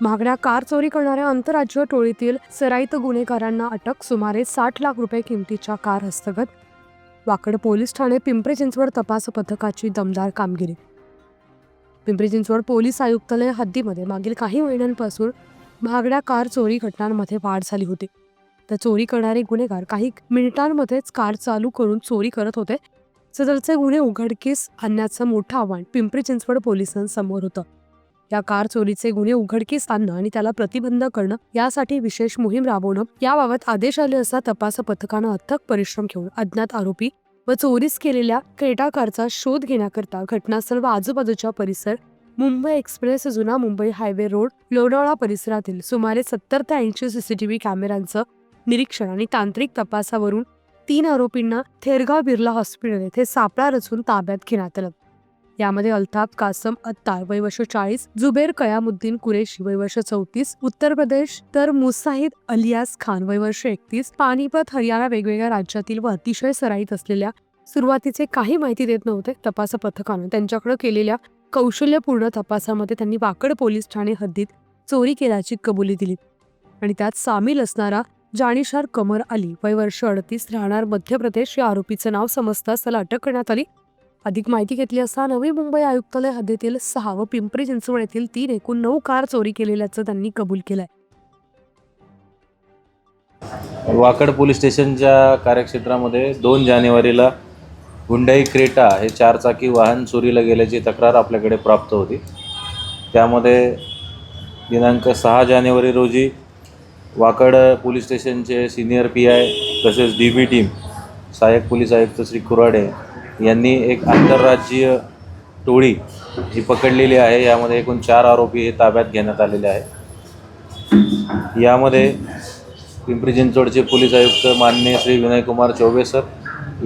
महागड्या कार चोरी करणाऱ्या आंतरराज्य टोळीतील सराईत गुन्हेगारांना अटक सुमारे साठ लाख रुपये किमतीच्या कार हस्तगत. वाकड पोलीस ठाणे पिंपरी चिंचवड तपास पथकाची दमदार कामगिरी. पिंपरी चिंचवड पोलीस आयुक्तालय हद्दीमध्ये मागील काही महिन्यांपासून महागड्या कार चोरी घटनांमध्ये वाढ झाली होती. तर चोरी करणारे गुन्हेगार काही मिनिटांमध्येच कार चालू करून चोरी करत होते. सदरचे गुन्हे उघडकीस आणण्याचं मोठं आव्हान पिंपरी चिंचवड पोलिसांसमोर होतं. या कार चोरीचे गुन्हे उघडकीस आणणं आणि त्याला प्रतिबंध करणं यासाठी विशेष मोहीम राबवणं याबाबत आदेश आले असता तपास पथकानं अथक परिश्रम घेऊन अज्ञात आरोपी व चोरीस केलेल्या क्रेटा कारचा शोध घेण्याकरता घटनास्थळ व आजूबाजूच्या परिसर मुंबई एक्सप्रेस जुना मुंबई हायवे रोड लोणावळा परिसरातील सुमारे सत्तर ते ऐंशी सीसीटीव्ही कॅमेऱ्यांचं निरीक्षण आणि तांत्रिक तपासावरून तीन आरोपींना थेरगाव बिर्ला हॉस्पिटल येथे सापळा रचून ताब्यात घेण्यात आलं. यामध्ये अल्ताफ कासम अत्तार वय वर्ष चाळीस जुबेर कयामुद्दीन कुरेशी वय वर्ष चौतीस उत्तर प्रदेश तर मुसाहिद अलियास खान वय वर्ष एकतीस. पानिपत हरियाणा वेगवेगळ्या राज्यातील व अतिशय सराईत असलेल्या सुरुवातीचे काही माहिती देत नव्हते तपास पथकानं. त्यांच्याकडे केलेल्या कौशल्यपूर्ण तपासामध्ये त्यांनी वाकड पोलीस ठाणे हद्दीत चोरी केल्याची कबुली दिली. आणि त्यात सामील असणारा जाणीशार कमर अली वय वर्ष अडतीस राहणार मध्य प्रदेश या आरोपीचं नाव समजताच त्याला अटक करण्यात आली. अधिक माहिती घेतली असता नवी मुंबई आयुक्तालय हद्दीतील सहा व पिंपरी चिंचवड येथील तीन एकूण नऊ कार चोरी केलेल्याचं त्यांनी कबूल केलंय. वाकड पोलीस स्टेशनच्या कार्यक्षेत्रामध्ये दोन जानेवारीला हुंडाई क्रेटा हे चारचाकी वाहन चोरीला गेल्याची तक्रार आपल्याकडे प्राप्त होती. त्यामध्ये दिनांक सहा जानेवारी रोजी वाकड पोलीस स्टेशनचे सिनियर पी आय तसेच डी बी टीम सहाय्यक पोलीस आयुक्त श्री कुराडे यांनी एक आंतरराज्यीय टोळी ही पकडलेली आहे. यामध्ये एकूण चार आरोपी हे ताब्यात घेण्यात आलेले आहे यामध्ये पिंपरी चिंचवडचे पोलीस आयुक्त माननीय श्री विनयकुमार चौबे सर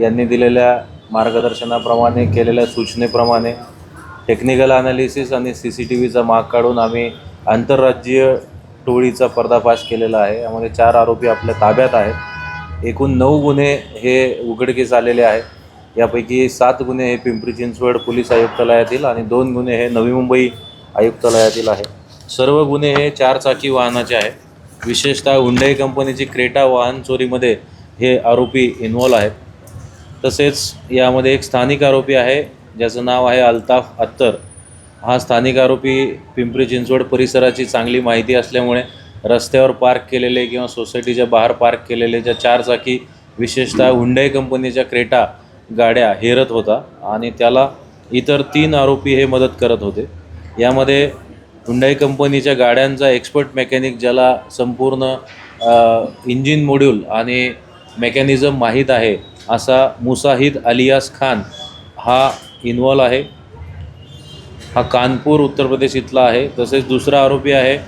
यांनी दिलेल्या मार्गदर्शनाप्रमाणे केलेल्या सूचनेप्रमाणे टेक्निकल अनालिसिस आणि सी सी टी व्हीचा माग काढून आम्ही आंतरराज्यीय टोळीचा पर्दाफाश केलेला आहे. यामध्ये चार आरोपी आपल्या ताब्यात आहेत. एकूण नऊ गुन्हे हे उघडकीस आलेले आहेत. यापैकी सात गुन्हे हे पिंपरी चिंचवड पोलीस आयुक्तालयातील आणि दोन गुन्हे हे नवी मुंबई आयुक्तालयातील आहे. सर्व गुन्हे हे चारचाकी वाहनाचे आहेत. विशेषतः हुंडई कंपनीची क्रेटा वाहन चोरीमध्ये हे आरोपी इन्वॉल्व आहेत. तसेच यामध्ये एक स्थानिक आरोपी आहे ज्याचं नाव आहे अल्ताफ अत्तर. हा स्थानिक आरोपी पिंपरी चिंचवड परिसराची चांगली माहिती असल्यामुळे रस्त्यावर पार्क केलेले किंवा सोसायटीच्या बाहेर पार्क केलेले ज्या चारचाकी विशेषतः हुंडई कंपनीच्या क्रेटा गाड्या हेरत होता आणि त्याला इतर तीन आरोपी हे मदत करत होते. यामध्ये हुंडाई कंपनीच्या गाड्यांचा एक्सपर्ट मेकॅनिक ज्याला संपूर्ण इंजिन मॉड्यूल आणि मेकॅनिझम माहीत आहे असा मुसाहिद अलियास खान हा इन्वॉल्व आहे. हा कानपूर उत्तर प्रदेश इथला आहे. तसेच दुसरा आरोपी आहे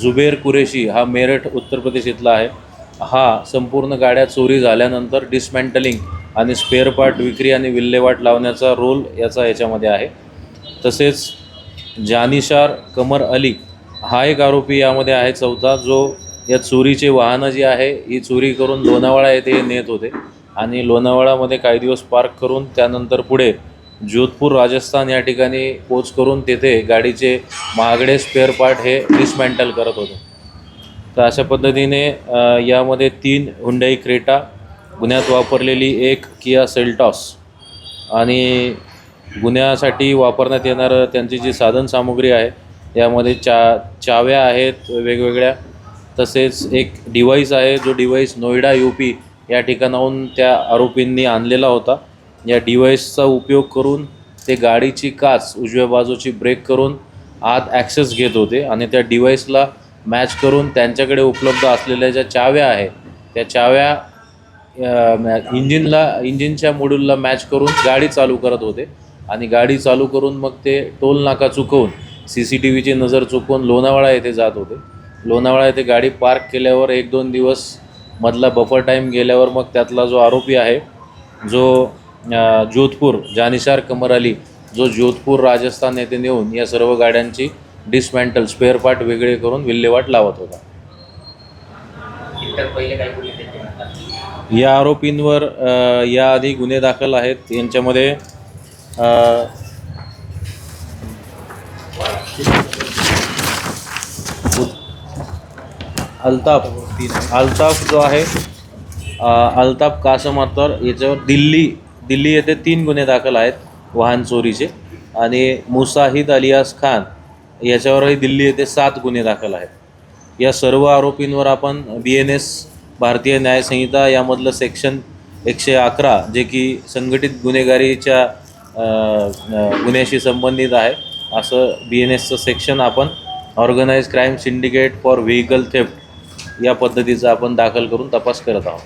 जुबेर कुरेशी हा मेरठ उत्तर प्रदेश इथला आहे. हा संपूर्ण गाड्या चोरी झाल्यानंतर डिसमँटलिंग आणि स्पेअर पार्ट विक्री आणि विल्हेवाट लावण्याचा रोल याचा याच्यामध्ये आहे. तसेच जानिशार कमर अली हा एक आरोपी यामध्ये आहे चौथा जो या चोरीचे वाहनं जी आहे ही चोरी करून लोणावळा येथे हे नेत होते आणि लोणावळामध्ये काही दिवस पार्क करून त्यानंतर पुढे जोधपूर राजस्थान या ठिकाणी पोच करून तेथे गाडीचे महागडे स्पेअर पार्ट हे डिसमेंटल करत होते. तर अशा पद्धतीने यामध्ये तीन हुंडाई क्रेटा गुन्ह्यात वापरलेली एक किया सेल्टॉस. आणि गुन्ह्यासाठी वापरण्यात येणारं त्यांची जी साधनसामुग्री आहे यामध्ये चा चाव्या आहेत वेगवेगळ्या. तसेच एक डिव्हाइस आहे जो डिव्हाइस नोएडा यू पी या ठिकाणाहून त्या आरोपींनी आणलेला होता. या डिव्हाइसचा उपयोग करून ते गाडीची काच उजव्या बाजूची ब्रेक करून आत ॲक्सेस घेत होते आणि त्या डिव्हाइसला मॅच करून त्यांच्याकडे उपलब्ध असलेल्या ज्या चाव्या आहे त्या चाव्या इंजिनला इंजिनच्या मॉड्यूलला मॅच करून गाडी चालू करत होते. आणि गाडी चालू करून मग ते टोल नाका चुकवून सी सी टी व्हीची नजर चुकवून लोणावळा येथे जात होते. लोणावळा येथे गाडी पार्क केल्यावर एक दोन दिवस मधला बफर टाईम गेल्यावर मग त्यातला जो आरोपी आहे जो जोधपूर जानिसार कमर अली जो जोधपूर राजस्थान येथे नेऊन या सर्व गाड्यांची डिसमॅन्टल स्पेअर पार्ट वेगळे करून विल्हेवाट लावत होता. या आरोपींवर याआधी गुन्हे दाखल आहेत. यांच्यामध्ये अल्ताफ अल्ताफ जो आहे अल्ताफ कासम अत्तर याच्यावर दिल्ली दिल्ली येथे तीन गुन्हे दाखल आहेत वाहन चोरीचे. आणि मुसाहिद अलियास खान याच्यावरही दिल्ली येथे सात गुन्हे दाखल आहेत. या सर्व आरोपींवर आपण बी एन एस भारतीय न्यायसंहिता यामधलं सेक्शन एकशे अकरा जे की संघटित गुन्हेगारीच्या गुन्ह्याशी संबंधित आहे. असं बी एन एसचं सेक्शन आपण organise crime syndicate for vehicle theft या पद्धतीचा आपण दाखल करून तपास करत आहोत.